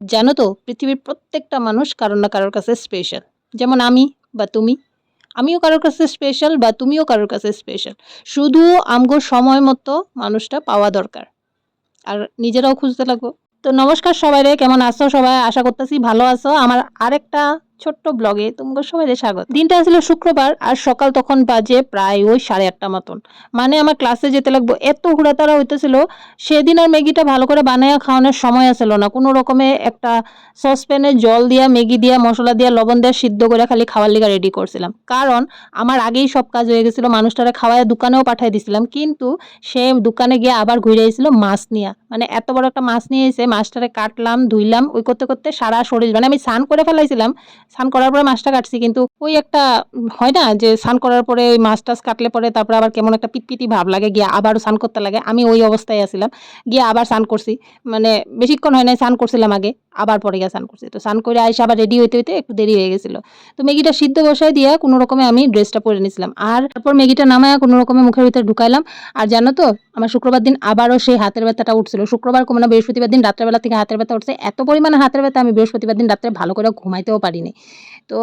জানো তো, পৃথিবীর প্রত্যেকটা মানুষ কারোর না কারোর কাছে স্পেশাল যেমন আমি বা তুমি। আমিও কারোর কাছে স্পেশাল বা তুমিও কারোর কাছে স্পেশাল শুধু আমগো সময় মতো মানুষটা পাওয়া দরকার। আর নিজেরাও খুঁজতে লাগবো। তো নমস্কার সবাই রে কেমন আছো সবাই? আশা করতেছি ভালো আছো। আমার আরেকটা ছোট্ট ব্লগে তোমাকে সবাই স্বাগত। দিনটা ছিল শুক্রবার আর সকাল তখন বাজে প্রায় ওই সাড়ে আটটা মতন। মানে আমার ক্লাসে যেতে লাগবো, এত হুড়াতাড়া হইতেছিল, সেদিন আর ম্যাগিটা ভালো করে বানাইয়া খাওয়ানোর সময় আসলো না। কোনো রকমে একটা সসপ্যানে জল দিয়া, ম্যাগি দিয়া, মশলা দিয়া, লবণ দিয়া সিদ্ধ করে খালি খাওয়ার লিগা রেডি করছিলাম। কারণ আমার আগেই সব কাজ হয়ে গেছিল, মানুষটারে খাওয়ায় দোকানেও পাঠিয়ে দিছিলাম। কিন্তু সে দোকানে গিয়ে আবার ঘুরে এসেছিল মাছ নিয়ে। মানে এত বড় একটা মাছ নিয়ে এসে মাছটারে কাটলাম, ধুইলাম, ওই করতে করতে সারা শরীর মানে আমি স্নান করে ফেলাইছিলাম, স্নান করার পরে মাছটা কাটছি, কিন্তু ওই একটা হয় না যে স্নান করার পরে ওই মাছ টাছ কাটলে পরে তারপরে আবার কেমন একটা পিটপিটি ভাব লাগে, গিয়ে আবারও স্নান করতে লাগে, আমি ওই অবস্থায় আছিলাম, গিয়ে আবার স্নান করছি মানে বেশিক্ষণ হয় না স্নান করছিলাম আগে, আবার পরে গিয়ে স্নান করছি, তো স্নান করে আইসে আবার রেডি হইতে হইতে একটু দেরি হয়ে গেছিল, তো ম্যাগিটা সিদ্ধ বসাই দিয়ে কোনো রকমে আমি ড্রেসটা পরে নিয়েছিলাম আর তারপর ম্যাগিটা নামায়া কোনো রকমে মুখের ভিতরে ঢুকাইলাম, আর জানো তো, আমার শুক্রবার দিন আবারও সেই হাতের ব্যথাটা উঠছিল শুক্রবার কোনো বৃহস্পতিবার দিন রাত্রেবেলা থেকে হাতের ব্যথা উঠছে। এত পরিমাণে হাতের ব্যথা আমি বৃহস্পতিবার দিন রাত্রে ভালো করে ঘুমাইতেও পারিনি। তো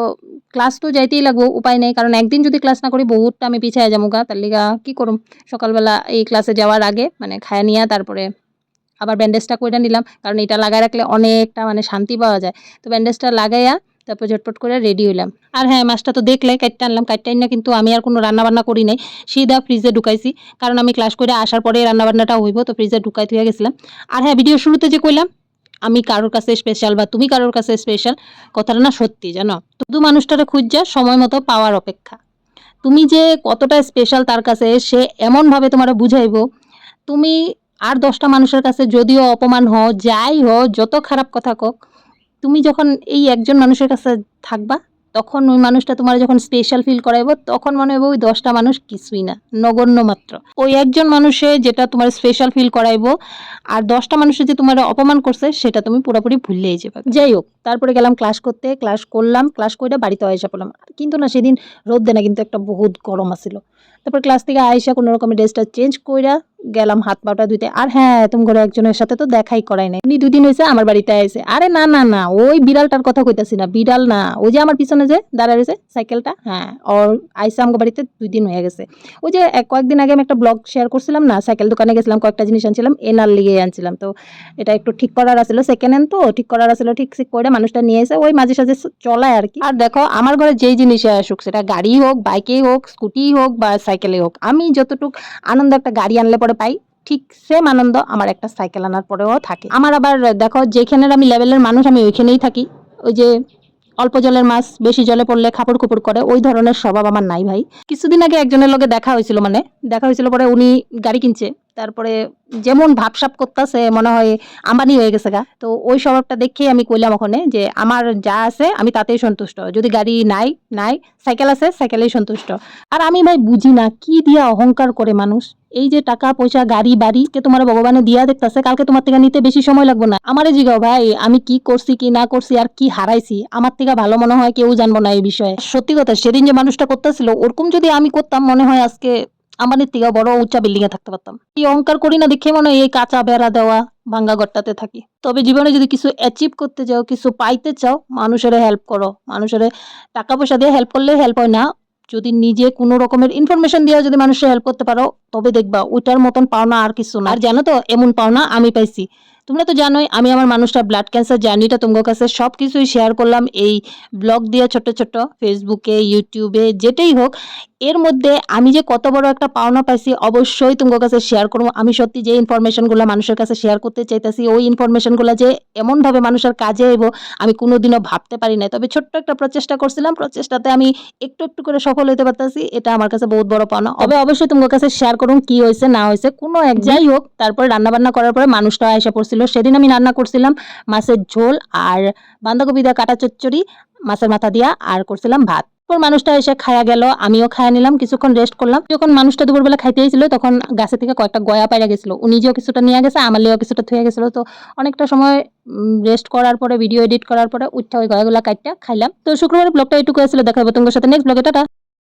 ক্লাস তো যাইতেই লাগবো, উপায় নেই। কারণ একদিন যদি ক্লাস না করি, বহুতটা আমি পিছিয়ে যাব গা। তার লিগা কী করুম? সকালবেলা এই ক্লাসে যাওয়ার আগে মানে খায় নিয়ে, তারপরে আবার ব্যান্ডেজটা করে নিলাম। কারণ এটা লাগাই রাখলে অনেকটা মানে শান্তি পাওয়া যায়। তো ব্যান্ডেজটা লাগাইয়া তারপর ঝটপট করে রেডি হইলাম। আর হ্যাঁ মাছটা তো দেখলে কাটতে আনলাম, কাটতে আনিনা কিন্তু আমি আর কোনো রান্নাবান্না করি নাই। সিধা ফ্রিজে ঢুকাইছি, কারণ আমি ক্লাস করে আসার পরে রান্নাবান্নাটা হইব, তো ফ্রিজে ঢুকাই থুয়ে গেছিলাম। আর হ্যাঁ ভিডিও শুরুতে যে কইলাম, আমি কারোর কাছে স্পেশাল বা তুমি কারোর কাছে স্পেশাল কথাটা না সত্যি, জানো? শুধু মানুষটারে খুঁজা সময় মতো পাওয়ার অপেক্ষা। তুমি যে কতটা স্পেশাল তার কাছে সে এমনভাবে তোমার বুঝাইব, তুমি আর দশটা মানুষের কাছে যদিও অপমান হও, যাই হও, যত খারাপ কথা কক তুমি যখন এই একজন মানুষের কাছে থাকবা, তখন ওই মানুষটা তোমার যখন স্পেশাল ফিল করাইব, তখন মনে হবে ওই দশটা মানুষ কিছুই না, নগণ্য মাত্র। ওই একজন মানুষে যেটা তোমার স্পেশাল ফিল করাইবো, আর দশটা মানুষে যে তোমার অপমান করছে, সেটা তুমি পুরোপুরি ভুললেই যাবে। যাই হোক, তারপরে গেলাম ক্লাস করতে ক্লাস করলাম ক্লাস করে বাড়িতে আয়সা পড়লাম। কিন্তু না, সেদিন রোদ দেয় না কিন্তু একটা বহুত গরম আছিল। তারপর ক্লাস থেকে আয়সা কোনো রকমের ড্রেসটা চেঞ্জ কইরা গেলাম হাত পাটা ধুইতে। আর হ্যাঁ তুমি ঘরে একজনের সাথে তো দেখাই করাই নাই। উনি দুদিন হয়েছে আমার বাড়িতে আইসে আরে না না না, ওই বিড়ালটার কথা কইতাছি না, বিড়াল না। ওই যে আমার পিছনে যে দাঁড়া রয়েছে সাইকেলটা হ্যাঁ ওর আইসে আমার বাড়িতে দুই দিন হয়ে গেছে। ওই যে কয়েকদিন আগে আমি একটা ব্লগ শেয়ার করছিলাম না, সাইকেল দোকানে গেছিলাম, কয়েকটা জিনিস আনছিলাম, এনার লিগে আনছিলাম। তো এটা একটু ঠিক করার আছিল সেকেন্ড হ্যান্ড তো, ঠিক করার আছিল, ঠিক ঠিক করে মানুষটা নিয়ে এসে ওই মাঝে সাঝে চলায় আর কি। আর দেখো, আমার ঘরে যেই জিনিসে আসুক, সেটা গাড়ি হোক বাইকেই হোক স্কুটি হোক বা সাইকেলে হোক। আমি যতটুক আনন্দ একটা গাড়ি আনলে পরে পাই, ঠিক সেম আনন্দ আমার একটা সাইকেল আনার পরেও থাকে। আমার আবার, দেখো, যেখানের আমি লেভেলের মানুষ, আমি ওইখানেই থাকি। ওই যে অল্প জলের মাছ, বেশি জলে পড়লে খাপড় খুপড় করে, ওই ধরনের স্বভাব আমার নাই ভাই। কিছুদিন আগে একজনের লগে দেখা হয়েছিল মানে দেখা হয়েছিল পরে উনি গাড়ি কিনছে। তারপরে যেমন ভাবসাপ করতেছে, মনে হয় আম্বানি হয়ে গেছে গা। তো ওই স্বভাবটা দেখেই আমি কইলাম ওখানে যে, আমার যা আছে, আমি তাতেই সন্তুষ্ট। যদি গাড়ি নাই নাই, সাইকেল আছে, সাইকেলেই সন্তুষ্ট। আর আমি ভাই বুঝি না, কি দিয়া অহংকার করে মানুষ? এই যে টাকা, পয়সা, গাড়ি, বাড়ি, কে তোমার ভগবানে দিয়া দেখতেছে, কালকে তোমার থেকে নিতে বেশি সময় লাগবে না। আমারে জিগাও ভাই, আমি কি করছি, কি না করছি, আর কি হারাইছি, আমার থেকে ভালো মনে হয় কেউ জানব না এই বিষয়ে। সত্যি কথা, সেদিন যে মানুষটা করতেছিল, ওরকম যদি আমি করতাম, মনে হয় আজকে আমাদের থেকে বড় উঁচা বিল্ডিং এ থাকতে পারতাম। এই অহংকার করি না দেখে মনে হয় এই কাঁচা বেড়া দেওয়া ভাঙ্গা ঘরটাতে থাকি। তবে জীবনে যদি কিছু অ্যাচিভ করতে চাও, কিছু পাইতে চাও, মানুষের হেল্প করো। মানুষের টাকা পয়সা দিয়ে হেল্প করলে হেল্প হয় না। যদি নিজে কোনো রকমের ইনফরমেশন দিয়ে যদি মানুষের হেল্প করতে পারো, তবে দেখবা ওইটার মতন পাওনা আর কিছু না। আর জানো তো, এমন পাওনা আমি পাইছি। তোমরা তো জানোই আমি আমার মানুষটা ব্লাড ক্যান্সার জার্নিটা তোমার কাছে সব কিছুই শেয়ার করলাম। এই ব্লগ দিয়ে ছোট ছোট ফেসবুকে ইউটিউবে যেটাই হোক এর মধ্যে আমি যে কত বড় একটা পাওনা পাইছি অবশ্যই তোমার কাছে শেয়ার করব। আমি সত্যি যে ইনফরমেশনগুলো মানুষের কাছে শেয়ার করতে চাইতেছি ওই ইনফরমেশনগুলো যে এমনভাবে মানুষের কাজে এবো আমি কোনোদিনও ভাবতে পারি না তবে ছোট্ট একটা প্রচেষ্টা করছিলাম প্রচেষ্টাতে আমি একটু একটু করে সফল হতে পারতেছি এটা আমার কাছে বহুত বড় পাওনা। তবে অবশ্যই তোমার কাছে শেয়ার করুন কি হয়েছে না হয়েছে কোনো এক যাই হোক তারপরে রান্নাবান্না করার পরে মানুষটা এসে পড়ছিল সেদিন আমি রান্না করছিলাম মাছের ঝোল আর বাঁধাকপি দিয়ে কাটা চচ্চড়ি, মাছের মাথা দিয়া আর করছিলাম ভাত। পর মানুষটা এসে খায়া গেল, আমিও খায়া নিলাম, কিছুক্ষণ রেস্ট করলাম। যখন মানুষটা দুপুরবেলা খাইতে এসেছিল, তখন গাছে থেকে কয়েকটা গয়া পাইরা গেছিল। ও নিজেও কিছুটা নিয়ে গেছে আমার কিছুটা থুয়ে গেছিল। তো অনেকটা সময় রেস্ট করার পরে ভিডিও এডিট করার পরে উঠটা ওই গয়াগুলা কাটটা খাইলাম। তো শুক্রবার ব্লগটা এইটুকু আসলে দেখাবো তোমার সাথে নেক্সট ব্লগে টাটা।